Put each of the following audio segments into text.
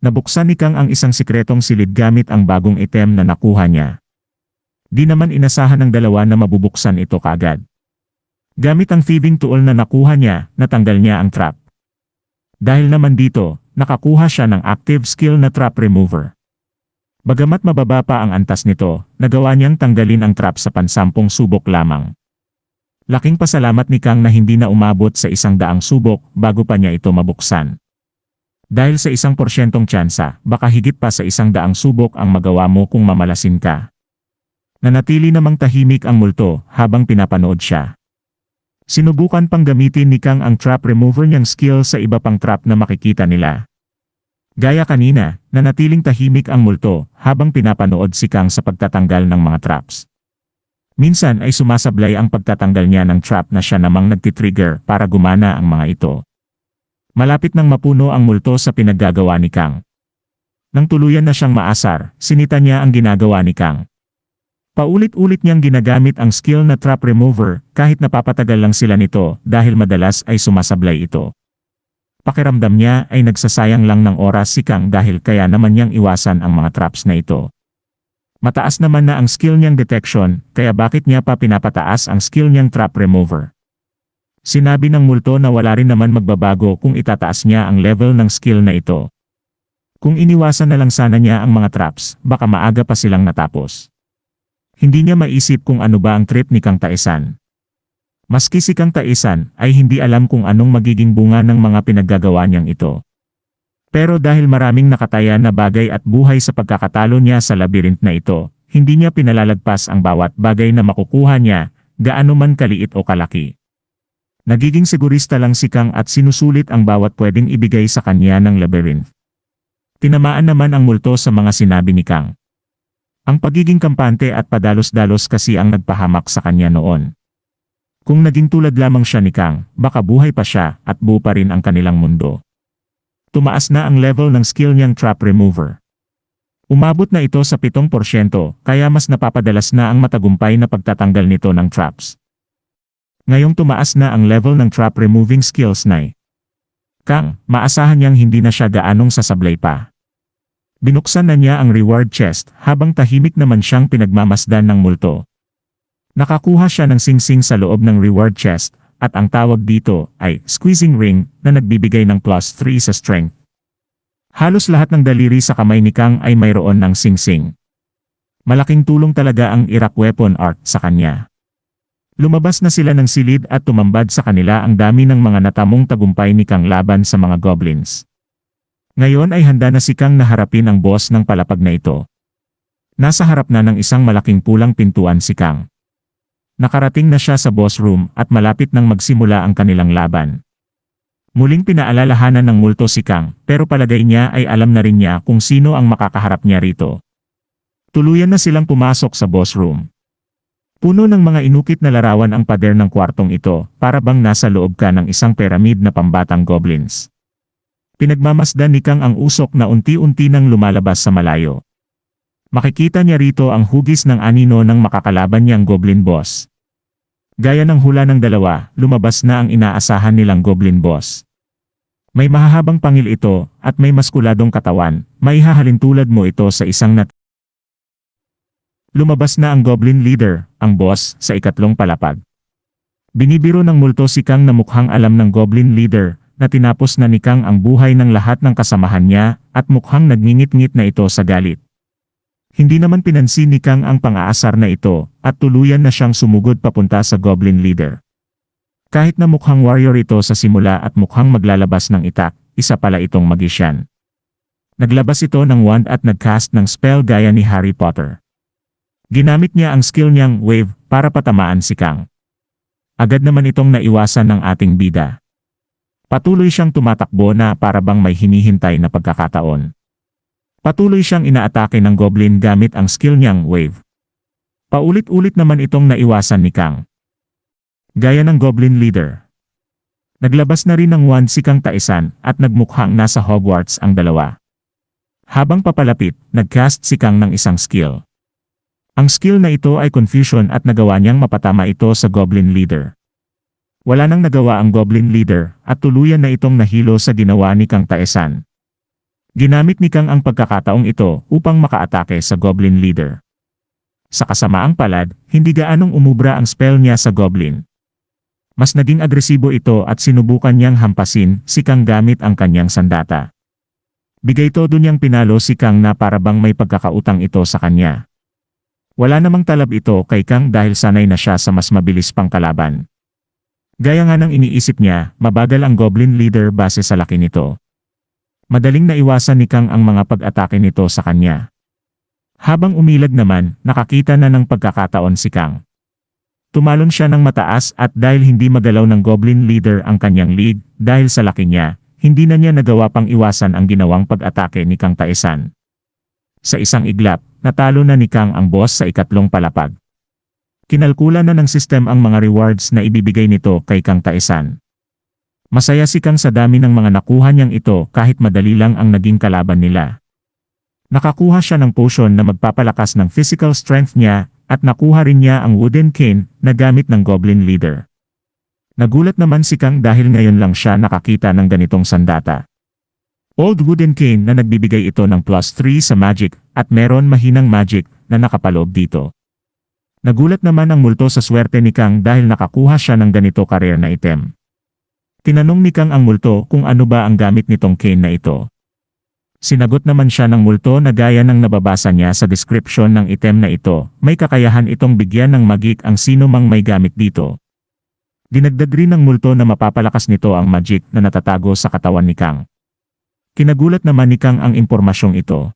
Nabuksan ni Kang ang isang sikretong silid gamit ang bagong item na nakuha niya. Di naman inasahan ng dalawa na mabubuksan ito kaagad. Gamit ang thieving tool na nakuha niya, natanggal niya ang trap. Dahil naman dito, nakakuha siya ng active skill na trap remover. Bagamat mababa pa ang antas nito, nagawa niyang tanggalin ang trap sa pansampung subok lamang. Laking pasalamat ni Kang na hindi na umabot sa isang daang subok bago pa niya ito mabuksan. Dahil sa isang porsyentong tsansa, baka higit pa sa isang daang subok ang magawa mo kung mamalasin ka. Nanatili namang tahimik ang multo habang pinapanood siya. Sinubukan pang gamitin ni Kang ang trap remover niyang skill sa iba pang trap na makikita nila. Gaya kanina, nanatiling tahimik ang multo habang pinapanood si Kang sa pagtatanggal ng mga traps. Minsan ay sumasablay ang pagtatanggal niya ng trap na siya namang nagtitrigger para gumana ang mga ito. Malapit nang mapuno ang multo sa pinaggagawa ni Kang. Nang tuluyan na siyang maasar, sinita niya ang ginagawa ni Kang. Paulit-ulit niyang ginagamit ang skill na trap remover kahit napapatagal lang sila nito dahil madalas ay sumasablay ito. Pakiramdam niya ay nagsasayang lang ng oras si Kang dahil kaya naman niyang iwasan ang mga traps na ito. Mataas naman na ang skill niyang detection, kaya bakit niya pa pinapataas ang skill niyang trap remover? Sinabi ng multo na wala rin naman magbabago kung itataas niya ang level ng skill na ito. Kung iniwasan na lang sana niya ang mga traps, baka maaga pa silang natapos. Hindi niya maisip kung ano ba ang trip ni Kang Taisan. Maski si Kang Taisan ay hindi alam kung anong magiging bunga ng mga pinaggagawa niyang ito. Pero dahil maraming nakataya na bagay at buhay sa pagkakatalo niya sa labyrinth na ito, hindi niya pinalalagpas ang bawat bagay na makukuha niya, gaano man kaliit o kalaki. Nagiging sigurista lang si Kang at sinusulit ang bawat pwedeng ibigay sa kanya ng labyrinth. Tinamaan naman ang multo sa mga sinabi ni Kang. Ang pagiging kampante at padalos-dalos kasi ang nagpahamak sa kanya noon. Kung naging tulad lamang siya ni Kang, baka buhay pa siya at buo pa rin ang kanilang mundo. Tumaas na ang level ng skill niyang trap remover. Umabot na ito sa 7% kaya mas napapadalas na ang matagumpay na pagtatanggal nito ng traps. Ngayong tumaas na ang level ng trap removing skills na Kang, maasahan niyang hindi na siya gaanong sasablay pa. Binuksan na niya ang reward chest habang tahimik naman siyang pinagmamasdan ng multo. Nakakuha siya ng singsing sa loob ng reward chest at ang tawag dito ay squeezing ring na nagbibigay ng plus 3 sa strength. Halos lahat ng daliri sa kamay ni Kang ay mayroon ng singsing. Malaking tulong talaga ang Iraq weapon art sa kanya. Lumabas na sila ng silid at tumambad sa kanila ang dami ng mga natamong tagumpay ni Kang laban sa mga goblins. Ngayon ay handa na si Kang na harapin ang boss ng palapag na ito. Nasa harap na ng isang malaking pulang pintuan si Kang. Nakarating na siya sa boss room at malapit nang magsimula ang kanilang laban. Muling pinaalalahanan ng multo si Kang pero palagay niya ay alam na rin niya kung sino ang makakaharap niya rito. Tuluyan na silang pumasok sa boss room. Puno ng mga inukit na larawan ang pader ng kwartong ito para bang nasa loob ka ng isang pyramid na pambatang goblins. Pinagmamasdan ni Kang ang usok na unti-unti nang lumalabas sa malayo. Makikita niya rito ang hugis ng anino ng makakalaban niyang goblin boss. Gaya ng hula ng dalawa, lumabas na ang inaasahan nilang goblin boss. May mahahabang pangil ito, at may maskuladong katawan, may hahalintulad mo ito sa isang nat... Lumabas na ang goblin leader, ang boss, sa ikatlong palapag. Binibiro ng multo si Kang na mukhang alam ng goblin leader, na tinapos na ni Kang ang buhay ng lahat ng kasamahan niya, at mukhang nagngingit-ngit na ito sa galit. Hindi naman pinansin ni Kang ang pang-aasar na ito, at tuluyan na siyang sumugod papunta sa Goblin Leader. Kahit na mukhang warrior ito sa simula at mukhang maglalabas ng itak, isa pala itong magician. Naglabas ito ng wand at nagcast ng spell gaya ni Harry Potter. Ginamit niya ang skill niyang wave para patamaan si Kang. Agad naman itong naiwasan ng ating bida. Patuloy siyang tumatakbo na para bang may hinihintay na pagkakataon. Patuloy siyang inaatake ng goblin gamit ang skill niyang wave. Paulit-ulit naman itong naiwasan ni Kang. Gaya ng goblin leader. Naglabas na rin ng wand si Kang Taisan at nagmukhang nasa Hogwarts ang dalawa. Habang papalapit, nagcast si Kang ng isang skill. Ang skill na ito ay confusion at nagawa niyang mapatama ito sa goblin leader. Wala nang nagawa ang goblin leader at tuluyan na itong nahilo sa ginawa ni Kang Taesan. Ginamit ni Kang ang pagkakataong ito upang makaatake sa Goblin Leader. Sa kasamaang palad, hindi gaanong umubra ang spell niya sa Goblin. Mas naging agresibo ito at sinubukan niyang hampasin si Kang gamit ang kanyang sandata. Bigay todo niyang pinalo si Kang na para bang may pagkakautang ito sa kanya. Wala namang talab ito kay Kang dahil sanay na siya sa mas mabilis pang kalaban. Gaya nga ng iniisip niya, mabagal ang Goblin Leader base sa laki nito. Madaling naiwasan ni Kang ang mga pag-atake nito sa kanya. Habang umilag naman, nakakita na ng pagkakataon si Kang. Tumalon siya ng mataas at dahil hindi magalaw ng Goblin Leader ang kanyang lead, dahil sa laki niya, hindi na niya nagawa pang iwasan ang ginawang pag-atake ni Kang Taesan. Sa isang iglap, natalo na ni Kang ang boss sa ikatlong palapag. Kinalkula na ng system ang mga rewards na ibibigay nito kay Kang Taesan. Masaya si Kang sa dami ng mga nakuha niyang ito kahit madali lang ang naging kalaban nila. Nakakuha siya ng potion na magpapalakas ng physical strength niya at nakuha rin niya ang wooden cane na gamit ng Goblin Leader. Nagulat naman si Kang dahil ngayon lang siya nakakita ng ganitong sandata. Old wooden cane na nagbibigay ito ng plus 3 sa magic at meron mahinang magic na nakapaloob dito. Nagulat naman ang multo sa swerte ni Kang dahil nakakuha siya ng ganito career na item. Tinanong ni Kang ang multo kung ano ba ang gamit nitong cane na ito. Sinagot naman siya ng multo na gaya ng nababasa niya sa description ng item na ito, may kakayahan itong bigyan ng magik ang sino mang may gamit dito. Dinagdag rin ng multo na mapapalakas nito ang magic na natatago sa katawan ni Kang. Kinagulat naman ni Kang ang impormasyong ito.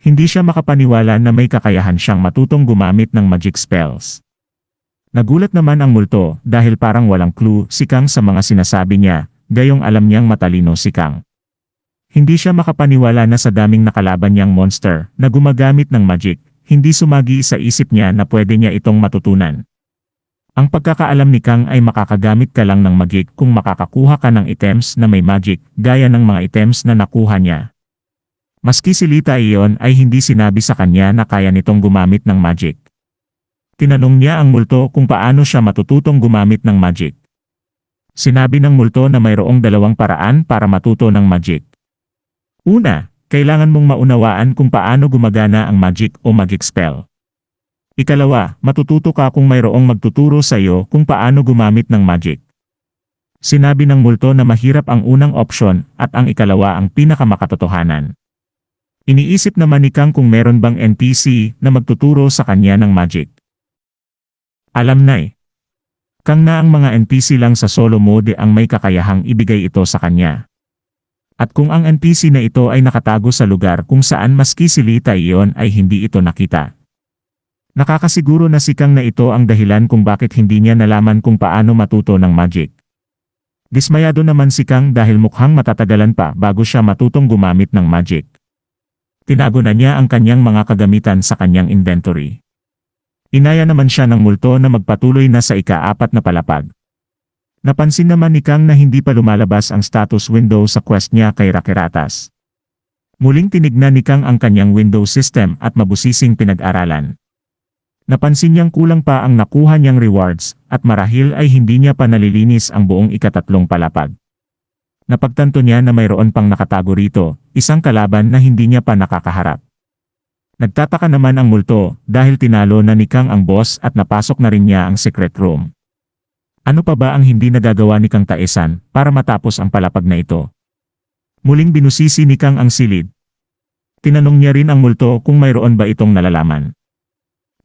Hindi siya makapaniwala na may kakayahan siyang matutong gumamit ng magic spells. Nagulat naman ang multo dahil parang walang clue si Kang sa mga sinasabi niya, gayong alam niyang matalino si Kang. Hindi siya makapaniwala na sa daming nakalaban niyang monster na gumagamit ng magic, hindi sumagi sa isip niya na pwede niya itong matutunan. Ang pagkakaalam ni Kang ay makakagamit ka lang ng magic kung makakakuha ka ng items na may magic, gaya ng mga items na nakuha niya. Maski si Lita iyon ay hindi sinabi sa kanya na kaya nitong gumamit ng magic. Tinanong niya ang multo kung paano siya matututong gumamit ng magic. Sinabi ng multo na mayroong dalawang paraan para matuto ng magic. Una, kailangan mong maunawaan kung paano gumagana ang magic o magic spell. Ikalawa, matututo ka kung mayroong magtuturo sa iyo kung paano gumamit ng magic. Sinabi ng multo na mahirap ang unang opsyon at ang ikalawa ang pinakamakatotohanan. Iniisip naman ni Kang kung meron bang NPC na magtuturo sa kanya ng magic. Alam na eh. Kang na ang mga NPC lang sa solo mode ang may kakayahang ibigay ito sa kanya. At kung ang NPC na ito ay nakatago sa lugar kung saan maski si Lita iyon ay hindi ito nakita. Nakakasiguro na si Kang na ito ang dahilan kung bakit hindi niya nalaman kung paano matuto ng magic. Dismayado naman si Kang dahil mukhang matatagalan pa bago siya matutong gumamit ng magic. Tinago na niya ang kanyang mga kagamitan sa kanyang inventory. Inaya naman siya ng multo na magpatuloy na sa ika-apat na palapag. Napansin naman ni Kang na hindi pa lumalabas ang status window sa quest niya kay Rakiratas. Muling tinignan ni Kang ang kanyang window system at mabusising pinag-aralan. Napansin niyang kulang pa ang nakuha niyang rewards at marahil ay hindi niya pa nalilinis ang buong ikatatlong palapag. Napagtanto niya na mayroon pang nakatago rito, isang kalaban na hindi niya pa nakakaharap. Nagtataka naman ang multo dahil tinalo na ni Kang ang boss at napasok na rin niya ang secret room. Ano pa ba ang hindi nagagawa ni Kang Taesan para matapos ang palapag na ito? Muling binusisi ni Kang ang silid. Tinanong niya rin ang multo kung mayroon ba itong nalalaman.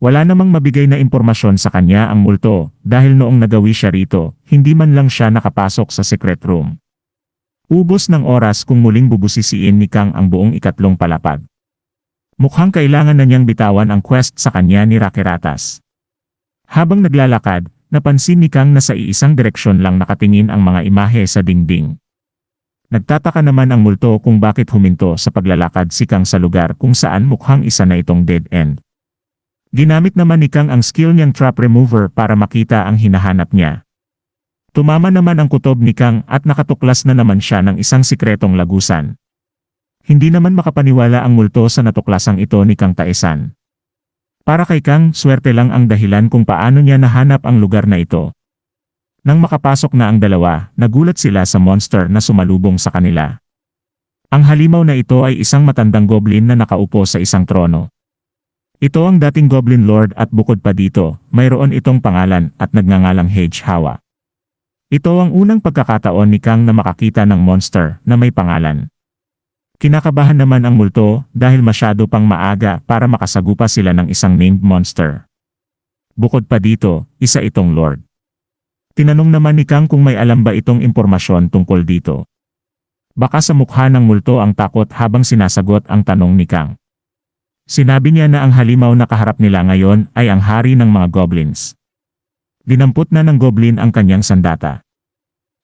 Wala namang mabigay na impormasyon sa kanya ang multo dahil noong nagawi siya rito, hindi man lang siya nakapasok sa secret room. Ubos ng oras kung muling bubusisiin ni Kang ang buong ikatlong palapag. Mukhang kailangan na niyang bitawan ang quest sa kanya ni Rakiratas. Habang naglalakad, napansin ni Kang na sa iisang direksyon lang nakatingin ang mga imahe sa dingding. Nagtataka naman ang multo kung bakit huminto sa paglalakad si Kang sa lugar kung saan mukhang isa na itong dead end. Ginamit naman ni Kang ang skill niyang trap remover para makita ang hinahanap niya. Tumama naman ang kutob ni Kang at nakatuklas na naman siya ng isang sikretong lagusan. Hindi naman makapaniwala ang multo sa natuklasang ito ni Kang Taesan. Para kay Kang, swerte lang ang dahilan kung paano niya nahanap ang lugar na ito. Nang makapasok na ang dalawa, nagulat sila sa monster na sumalubong sa kanila. Ang halimaw na ito ay isang matandang goblin na nakaupo sa isang trono. Ito ang dating Goblin Lord at bukod pa dito, mayroon itong pangalan at nagngangalang Hedge Hawa. Ito ang unang pagkakataon ni Kang na makakita ng monster na may pangalan. Kinakabahan naman ang multo dahil masyado pang maaga para makasagupa sila ng isang named monster. Bukod pa dito, isa itong Lord. Tinanong naman ni Kang kung may alam ba itong impormasyon tungkol dito. Baka sa mukha ng multo ang takot habang sinasagot ang tanong ni Kang. Sinabi niya na ang halimaw na kaharap nila ngayon ay ang hari ng mga goblins. Dinampot na ng goblin ang kanyang sandata.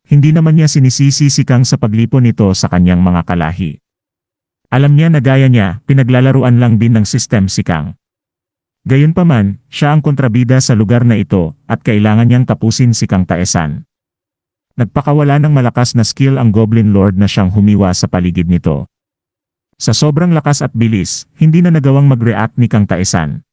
Hindi naman niya sinisisi si Kang sa paglipon nito sa kanyang mga kalahi. Alam niya na gaya niya, pinaglalaruan lang din ng system si Kang. Gayunpaman, siya ang kontrabida sa lugar na ito at kailangan niyang tapusin si Kang Taesan. Nagpakawala ng malakas na skill ang Goblin Lord na siyang humiwa sa paligid nito. Sa sobrang lakas at bilis, hindi na nagawang mag-react ni Kang Taesan.